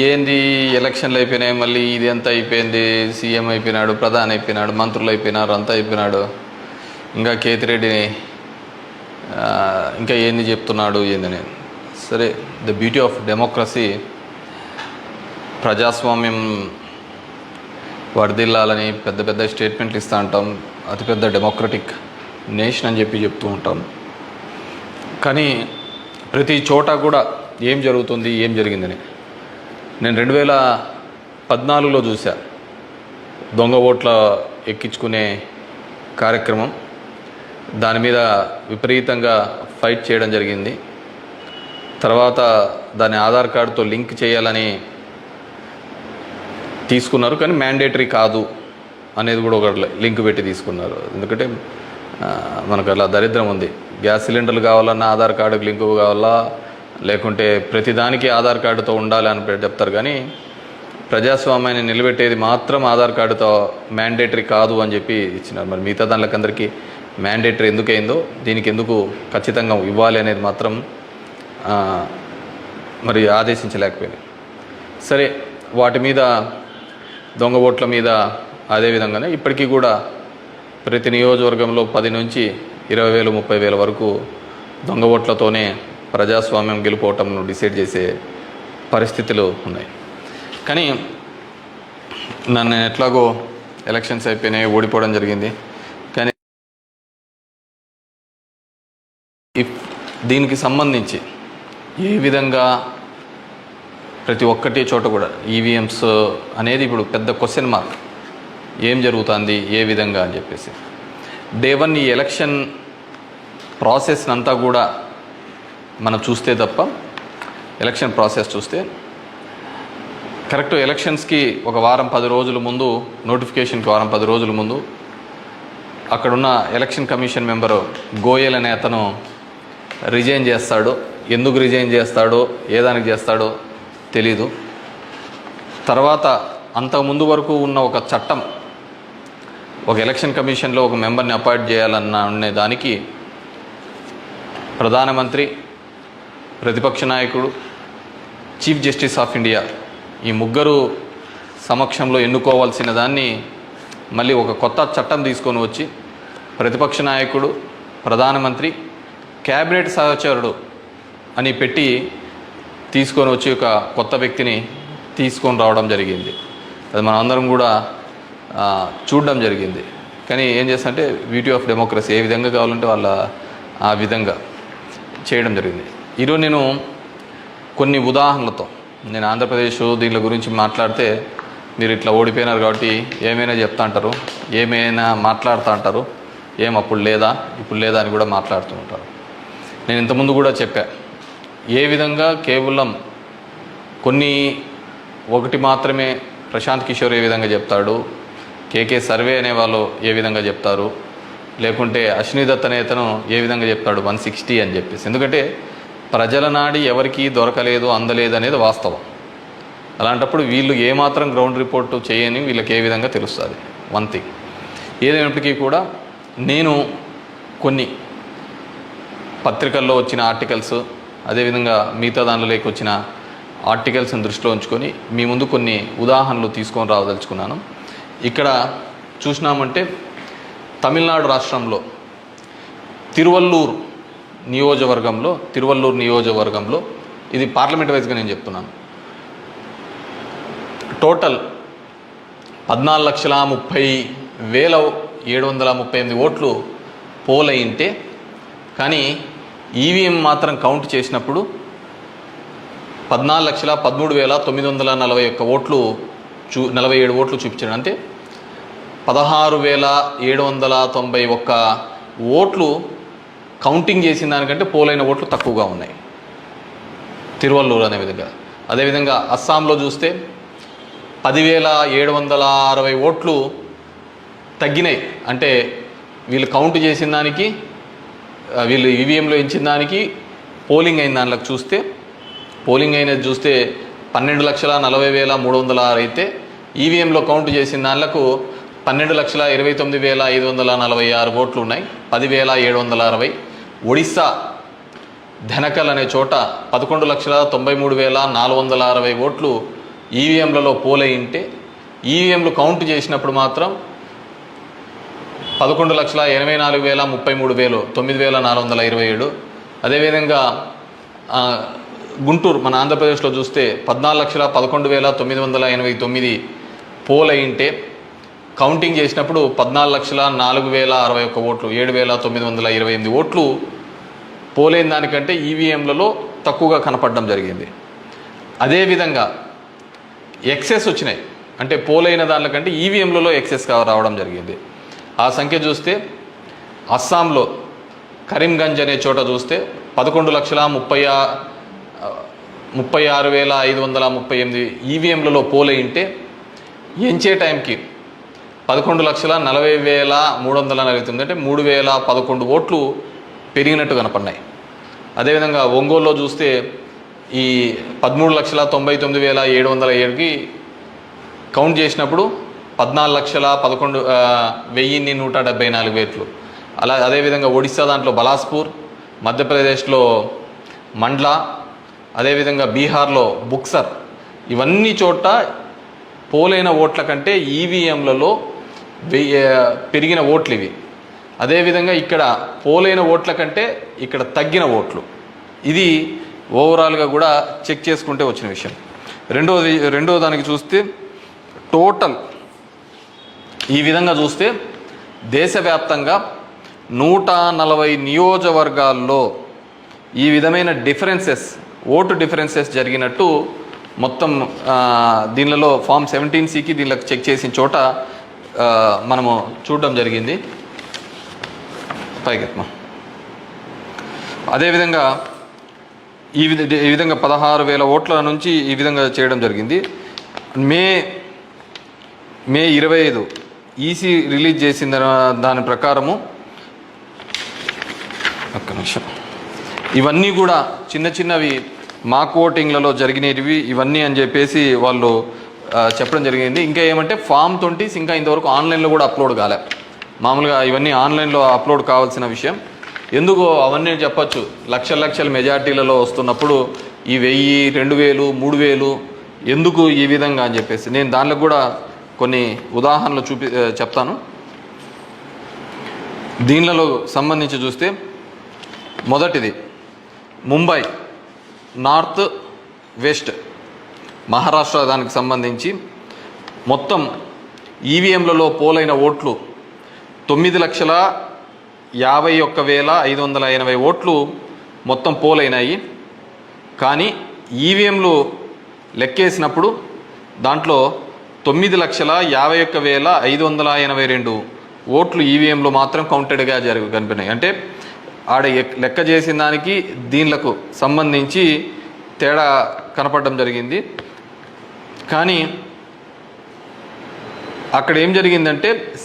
ఏంది ఎలక్షన్లు అయిపోయినాయి మళ్ళీ ఇది అంతా అయిపోయింది? సీఎం అయిపోయినాడు ప్రధాని అయిపోయినాడు మంత్రులు అయిపోయినారు అంతా అయిపోయినాడు. ఇంకా కేతిరెడ్డిని ఇంకా ఏంది చెప్తున్నాడు ఏందని సరే ద బ్యూటీ ఆఫ్ డెమోక్రసీ ప్రజాస్వామ్యం వర్ధిల్లాలని పెద్ద పెద్ద స్టేట్మెంట్లు ఇస్తూ ఉంటాం. అతిపెద్ద డెమోక్రటిక్ నేషన్ అని చెప్పి చెప్తూ ఉంటాం. కానీ ప్రతి చోట కూడా ఏం జరుగుతుంది ఏం జరిగిందని. నేను రెండు వేల పద్నాలుగులో చూసా దొంగ ఓట్ల ఎక్కించుకునే కార్యక్రమం. దాని మీద విపరీతంగా ఫైట్ చేయడం జరిగింది. తర్వాత దాని ఆధార్ కార్డుతో లింక్ చేయాలని తీసుకున్నారు. కానీ మ్యాండేటరీ కాదు అనేది కూడా ఒక లింక్ పెట్టి తీసుకున్నారు. ఎందుకంటే మనకు అలా దరిద్రం ఉంది. గ్యాస్ సిలిండర్లు కావాలన్నా ఆధార్ కార్డుకి లింకు కావాలా లేకుంటే ప్రతిదానికి ఆధార్ కార్డుతో ఉండాలి అని చెప్తారు కానీ ప్రజాస్వామ్యాన్ని నిలబెట్టేది మాత్రం ఆధార్ కార్డుతో మ్యాండేటరీ కాదు అని చెప్పి ఇచ్చినారు. మరి మిగతా దానిలోకి అందరికీ మ్యాండేటరీ ఎందుకైందో దీనికి ఎందుకు ఖచ్చితంగా ఇవ్వాలి అనేది మాత్రం మరి ఆదేశించలేకపోయింది సరే వాటి మీద దొంగ ఓట్ల మీద అదే విధంగానే ఇప్పటికీ కూడా ప్రతి నియోజకవర్గంలో పది నుంచి ఇరవై వేలు ముప్పై వేల వరకు దొంగ ఓట్లతోనే ప్రజాస్వామ్యం గెలుపోవటంను డిసైడ్ చేసే పరిస్థితులు ఉన్నాయి. కానీ నన్ను ఎట్లాగో ఎలక్షన్స్ అయిపోయినాయి ఓడిపోవడం జరిగింది. కానీ దీనికి సంబంధించి ఏ విధంగా ప్రతి ఒక్కటి చోట కూడా ఈవీఎంస్ అనేది ఇప్పుడు పెద్ద క్వశ్చన్ మార్క్ ఏం జరుగుతుంది ఏ విధంగా అని చెప్పేసి. డే వన్ ఈ ఎలక్షన్ ప్రాసెస్ అంతా కూడా మనం చూస్తే తప్ప ఎలక్షన్ ప్రాసెస్ చూస్తే కరెక్ట్ ఎలక్షన్స్కి ఒక వారం పది రోజుల ముందు నోటిఫికేషన్కి వారం పది రోజుల ముందు అక్కడున్న ఎలక్షన్ కమిషన్ మెంబరు గోయల్ అనే అతను రిజైన్ చేస్తాడు. ఎందుకు రిజైన్ చేస్తాడో ఏ దానికి చేస్తాడో తెలీదు. తర్వాత అంతకు ముందు వరకు ఉన్న ఒక చట్టం ఒక ఎలక్షన్ కమిషన్లో ఒక మెంబర్ని అపాయింట్ చేయాలన్న అనే దానికి ప్రధానమంత్రి ప్రతిపక్ష నాయకుడు చీఫ్ జస్టిస్ ఆఫ్ ఇండియా ఈ ముగ్గురు సమక్షంలో ఎన్నుకోవాల్సిన దాన్ని మళ్ళీ ఒక కొత్త చట్టం తీసుకొని వచ్చి ప్రతిపక్ష నాయకుడు ప్రధానమంత్రి క్యాబినెట్ సహచరుడు అని పెట్టి తీసుకొని వచ్చి ఒక కొత్త వ్యక్తిని తీసుకొని రావడం జరిగింది. అది మనం అందరం కూడా చూడడం జరిగింది. కానీ ఏం చేస్తారంటే బ్యూటీ ఆఫ్ డెమోక్రసీ ఏ విధంగా కావాలంటే వాళ్ళ ఆ విధంగా చేయడం జరిగింది. ఈరోజు నేను కొన్ని ఉదాహరణలతో నేను ఆంధ్రప్రదేశ్ దీని గురించి మాట్లాడితే మీరు ఇట్లా ఓడిపోయినారు కాబట్టి ఏమైనా చెప్తా అంటారు ఏమైనా మాట్లాడుతూ అంటారు ఏం అప్పుడు లేదా ఇప్పుడు లేదా అని కూడా మాట్లాడుతూ ఉంటారు. నేను ఇంతకుముందు కూడా చెప్పా ఏ విధంగా కేవలం కొన్ని ఒకటి మాత్రమే ప్రశాంత్ కిషోర్ ఏ విధంగా చెప్తాడు కేకే సర్వే అనే వాళ్ళు ఏ విధంగా చెప్తారు లేకుంటే అశ్విని దత్ అనే ఏ విధంగా చెప్తాడు వన్ సిక్స్టీ అని చెప్పేసి. ఎందుకంటే ప్రజల నాడి ఎవరికీ దొరకలేదు అందలేదు అనేది వాస్తవం. అలాంటప్పుడు వీళ్ళు ఏమాత్రం గ్రౌండ్ రిపోర్ట్ చేయని వీళ్ళకి ఏ విధంగా తెలుస్తుంది? వన్ థింగ్ ఏదైనప్పటికీ కూడా నేను కొన్ని పత్రికల్లో వచ్చిన ఆర్టికల్స్ అదేవిధంగా మిగతా దానిలోకి వచ్చిన ఆర్టికల్స్ని దృష్టిలో ఉంచుకొని మీ ముందు కొన్ని ఉదాహరణలు తీసుకొని రావదలుచుకున్నాను. ఇక్కడ చూసినామంటే తమిళనాడు రాష్ట్రంలో తిరువల్లూరు నియోజకవర్గంలో తిరువల్లూరు నియోజకవర్గంలో ఇది పార్లమెంట్ వైజ్గా నేను చెప్తున్నాను. టోటల్ పద్నాలుగు లక్షల ముప్పై వేల ఏడు వందల ముప్పై ఎనిమిది ఓట్లు పోల్ అయింటే కానీ ఈవీఎం మాత్రం కౌంట్ చేసినప్పుడు పద్నాలుగు లక్షల పదమూడు వేల తొమ్మిది వందల నలభై ఒక్క ఓట్లు చూ నలభై ఏడు ఓట్లు చూపించాడు. అంటే పదహారు వేల ఏడు వందల తొంభై ఒక్క ఓట్లు కౌంటింగ్ చేసిన దానికంటే పోలైన ఓట్లు తక్కువగా ఉన్నాయి. తిరువల్లూరు అనే విధంగా. అదేవిధంగా అస్సాంలో చూస్తే పదివేల ఏడు వందల అరవై ఓట్లు తగ్గినాయి. అంటే వీళ్ళు కౌంట్ చేసిన దానికి వీళ్ళు ఈవీఎంలో ఇచ్చిన దానికి పోలింగ్ అయిన దానిలోకి చూస్తే పోలింగ్ అయినది చూస్తే పన్నెండు లక్షల నలభై వేల మూడు వందల ఆరు అయితే ఈవీఎంలో కౌంట్ చేసిన దానిలకు పన్నెండు లక్షల ఇరవై తొమ్మిది వేల ఐదు వందల నలభై ఆరు ఓట్లు ఉన్నాయి. పదివేల ఏడు వందల అరవై. ఒడిస్సా ధనకల్ అనే చోట పదకొండు లక్షల తొంభై మూడు వేల నాలుగు వందల అరవై ఓట్లు ఈవీఎంలలో పోలయింటే ఈవీఎంలు కౌంట్ చేసినప్పుడు మాత్రం పదకొండు లక్షల ఎనభై నాలుగు వేల ముప్పై మూడు వేలు తొమ్మిది వేల నాలుగు వందల ఇరవై ఏడు. అదేవిధంగా గుంటూరు మన ఆంధ్రప్రదేశ్లో చూస్తే పద్నాలుగు లక్షల పదకొండు వేల తొమ్మిది వందల ఎనభై తొమ్మిది పోలయింటే కౌంటింగ్ చేసినప్పుడు పద్నాలుగు లక్షల నాలుగు వేల అరవై ఒక్క ఓట్లు ఏడు వేల తొమ్మిది వందల ఇరవై ఎనిమిది ఓట్లు పోలైన దానికంటే ఈవీఎంలలో తక్కువగా కనపడడం జరిగింది. అదేవిధంగా ఎక్సెస్ వచ్చినాయి. అంటే పోలైన దానికంటే ఈవీఎంలలో ఎక్సెస్ రావడం జరిగింది. ఆ సంఖ్య చూస్తే అస్సాంలో కరీంగంజ్ అనే చోట చూస్తే పదకొండు లక్షల ముప్పై ముప్పై ఆరు వేల ఐదు వందల ముప్పై ఎనిమిది ఈవీఎంలలో పోలయింటే ఎంచే టైంకి పదకొండు లక్షల నలభై వేల మూడు వందల నలభై తొమ్మిది అంటే మూడు వేల పదకొండు ఓట్లు పెరిగినట్టు కనపడినాయి. అదేవిధంగా ఒంగోలులో చూస్తే ఈ పదమూడు లక్షల తొంభై తొమ్మిది వేల ఏడు వందల ఏడుకి కౌంట్ చేసినప్పుడు పద్నాలుగు లక్షల పదకొండు వెయ్యిన్ని నూట డెబ్బై నాలుగు వేట్లు. అలా అదేవిధంగా ఒడిశా దాంట్లో బలాస్పూర్ మధ్యప్రదేశ్లో మండ్లా అదేవిధంగా బీహార్లో బుక్సర్. ఇవన్నీ చోట పోలైన ఓట్ల కంటే ఈవీఎంలలో పెరిగిన ఓట్లు ఇవి. అదేవిధంగా ఇక్కడ పోలైన ఓట్ల కంటే ఇక్కడ తగ్గిన ఓట్లు. ఇది ఓవరాల్గా కూడా చెక్ చేసుకుంటే వచ్చిన విషయం. రెండోది రెండో దానికి చూస్తే టోటల్ ఈ విధంగా చూస్తే దేశవ్యాప్తంగా నూట నలభై నియోజకవర్గాల్లో ఈ విధమైన డిఫరెన్సెస్ ఓటు డిఫరెన్సెస్ జరిగినట్టు మొత్తం దీనిలో ఫామ్ సెవెంటీన్ సికి దీనిలో చెక్ చేసిన చోట మనము చూడడం జరిగింది. పైకెత్మా అదేవిధంగా ఈ విధ ఈ విధంగా పదహారు వేల ఓట్ల నుంచి ఈ విధంగా చేయడం జరిగింది. మే మే ఇరవై ఐదు ఈసీ రిలీజ్ చేసిన దాని ప్రకారము ఒక్క నిమిషం. ఇవన్నీ కూడా చిన్న చిన్నవి మాక్ ఓటింగ్లలో జరిగినవి ఇవన్నీ అని చెప్పేసి వాళ్ళు చెప్పడం జరిగింది. ఇంకా ఏమంటే ఫామ్ ట్వంటీస్ ఇంకా ఇంతవరకు ఆన్లైన్లో కూడా అప్లోడ్ కాలే. మామూలుగా ఇవన్నీ ఆన్లైన్లో అప్లోడ్ కావాల్సిన విషయం. ఎందుకు అవన్నీ చెప్పచ్చు. లక్షల లక్షల మెజార్టీలలో వస్తున్నప్పుడు ఈ వెయ్యి రెండు వేలు మూడు వేలు ఎందుకు ఈ విధంగా అని చెప్పేసి నేను దానిలో కూడా కొన్ని ఉదాహరణలు చూపి చెప్తాను. దీనిలో సంబంధించి చూస్తే మొదటిది ముంబై నార్త్ వెస్ట్. మహారాష్ట్ర దానికి సంబంధించి మొత్తం ఈవీఎంలలో పోలైన ఓట్లు తొమ్మిది లక్షల యాభై ఒక్క వేల ఐదు వందల ఎనభై ఓట్లు మొత్తం పోలైనాయి. కానీ ఈవీఎంలు లెక్కేసినప్పుడు దాంట్లో తొమ్మిది లక్షల యాభై ఒక్క వేల ఐదు వందల ఎనభై రెండు ఓట్లు ఈవీఎంలు మాత్రం కౌంటెడ్గా జరిగి కనిపినాయి. అంటే ఆడ లెక్క చేసిన దానికి దీనిలకు సంబంధించి తేడా కనపడడం జరిగింది. కానీ అక్కడ ఏం జరిగిందంటే